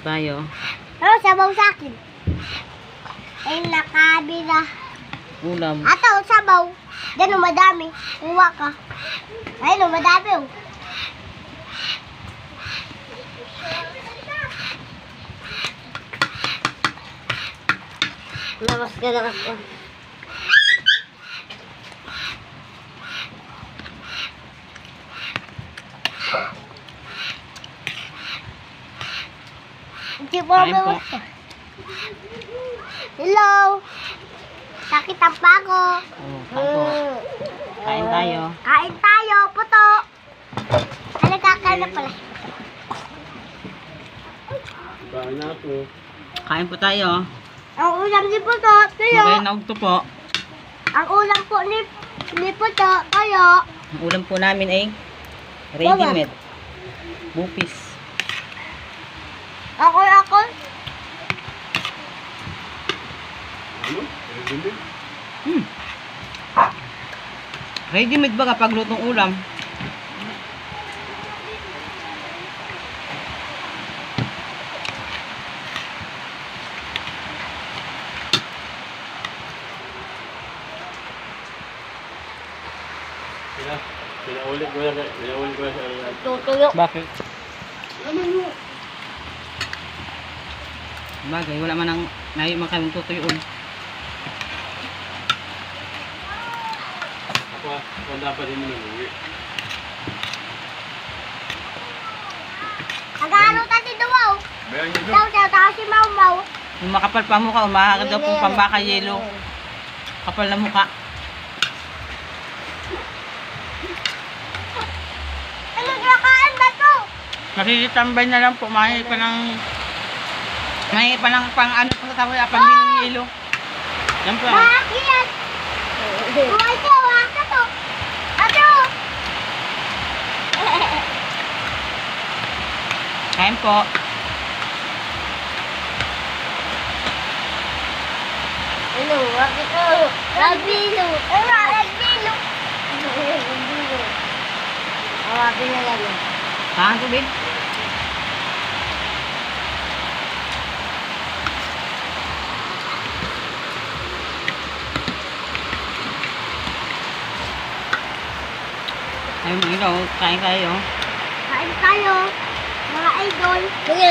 Tayo. Pero sabaw sa akin. Ay, nakabira. Ulam. Ata, o sabaw. Ganun, madami. Kuha ka. Ayun, madami, oh. Labas ka na ako. Hindi Kain po. ako. Hello. Sakit ang pako. Oh, tapo. Kain tayo. Kain tayo, puto. Ano kakain na pala? Kain na ako. Kain po tayo. Ang ulam ni puto, tayo. Magayon na ugto po. Ang ulam po ni, ni puto, tayo. Ang ulam po namin ay ready made. Bupis. Ako, ako. Ano? Ready din? Hmm. Ready made ba kapag lutong ulam? Sina, sinaulit ko na, sinaulit ko na sa ano. Tutuyo. Bagay, wala man ang nayo man kami tutuyuon. Ako, ako dapat din mo nung Agano tati duwaw. Daw, daw, daw si Mau Mau. Yung makapal pa mukha, umahagad daw pong pambaka yelo. Kapal na mukha. Ano ba to? Nakikitambay na lang po, mahingi pa ng... Mahingi pa ng pang ano pa sa tawa, pambiling yelo. Yan po. Bakit? Buhay ko, waka to. Ano? Kain po. Ano? Bakit to? Nagbilo. Ano? Nagbilo. Nagbilo. Awapin na lang. eh. Kain tubig. Ayun, mga ilaw, kain kayo. Kain tayo. Mga idol. Sige.